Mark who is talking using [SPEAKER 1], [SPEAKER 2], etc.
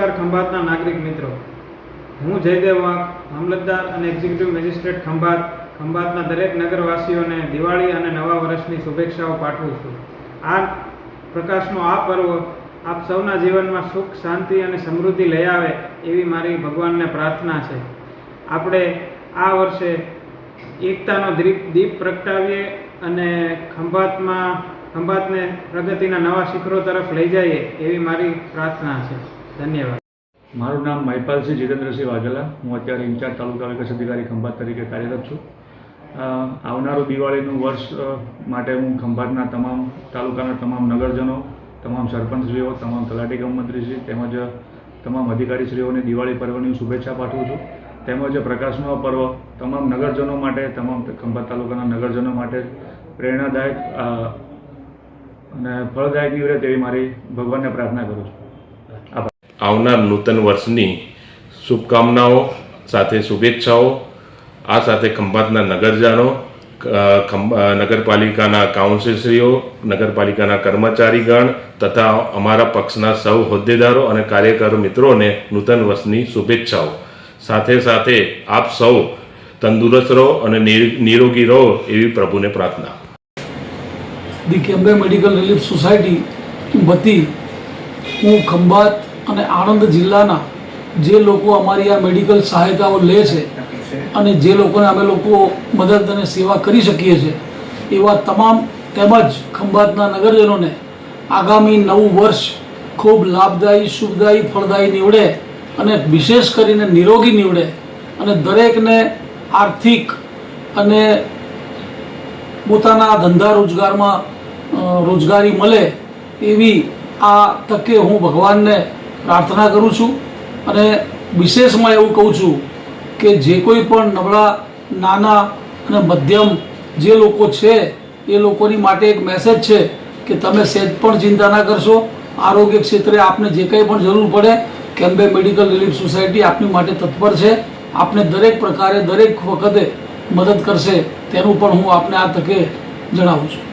[SPEAKER 1] નમસ્કાર ખંભાતના નાગરિક મિત્રો. હું જયદેવ વાંક મામલતદાર અને એક્ઝિક્યુટિવ મેજિસ્ટ્રેટ ખંભાત, ખંભાતના દરેક નગરવાસીઓને દિવાળી અને નવા વર્ષની શુભેચ્છાઓ પાઠવું છું. આ પ્રકાશનો આ પર્વ આપ સૌના જીવનમાં સુખ, શાંતિ અને સમૃદ્ધિ લઈ આવે એવી મારી ભગવાનને પ્રાર્થના છે. આપણે આ વર્ષે એકતાનો દીપ દીપ પ્રગટાવીએ અને ખંભાતમાં, ખંભાતને પ્રગતિના નવા શિખરો તરફ લઈ જઈએ એવી મારી પ્રાર્થના છે. ધન્યવાદ.
[SPEAKER 2] મારું નામ મહિપાલસિંહ જીતેન્દ્રસિંહ વાઘેલા. હું અત્યારે ઇન્ચાર્જ તાલુકા વિકાસ અધિકારી ખંભાત તરીકે કાર્યરત છું. આવનારું દિવાળીનું વર્ષ માટે હું ખંભાતના તમામ તાલુકાના તમામ નગરજનો, તમામ સરપંચશ્રીઓ, તમામ તલાટી કમ મંત્રીશ્રી તેમજ તમામ અધિકારીશ્રીઓને દિવાળી પર્વની શુભેચ્છા પાઠવું છું. તેમજ પ્રકાશનો પર્વ તમામ નગરજનો માટે, તમામ ખંભાત તાલુકાના નગરજનો માટે પ્રેરણાદાયક અને ફળદાયક નીવડે તેવી મારી ભગવાનને પ્રાર્થના કરું છું.
[SPEAKER 3] આવનાર નૂતન વર્ષની શુભકામનાઓ સાથે શુભેચ્છાઓ. આ સાથે ખંભાતના નગરજનો નગરપાલિકાના કાઉન્સિલશ્રીઓ, નગરપાલિકાના કર્મચારીગણ તથા અમારા પક્ષના સૌ હોદ્દેદારો અને કાર્યકર મિત્રોને નૂતન વર્ષની શુભેચ્છાઓ. સાથે સાથે આપ સૌ તંદુરસ્ત રહો અને નિરોગી રહો એવી પ્રભુને પ્રાર્થના.
[SPEAKER 4] દી કેમ્બે મેડિકલ રિલીફ સોસાયટી વતી હું ખંભાત અને આણંદ જિલ્લાના જે લોકો અમારી આ મેડિકલ સહાયતાઓ લે છે અને જે લોકોને અમે લોકો મદદ અને સેવા કરી શકીએ છીએ, એવા તમામ તેમજ ખંભાતના નગરજનોને આગામી નવું વર્ષ ખૂબ લાભદાયી શુભદાયી ફળદાયી નીવડે અને વિશેષ કરીને નિરોગી નીવડે અને દરેકને આર્થિક અને પોતાના ધંધા રોજગારમાં રોજગારી મળે એવી આ તકે હું ભગવાનને પ્રાર્થના કરું છું અને વિશેષમાં એવું કહું છું કે જે કોઈ પણ નબળા, નાના અને મધ્યમ જે લોકો છે, એ લોકોની માટે એક મેસેજ છે કે તમે સહેજ પણ ચિંતા ના કરશો. આરોગ્ય ક્ષેત્રે આપને જે કંઈ પણ જરૂર પડે, કેમ્બે મેડિકલ રિલીફ સોસાયટી આપની માટે તત્પર છે. આપને દરેક પ્રકારે, દરેક વખતે મદદ કરશે, તેનું પણ હું આપને આ તકે જણાવું છું.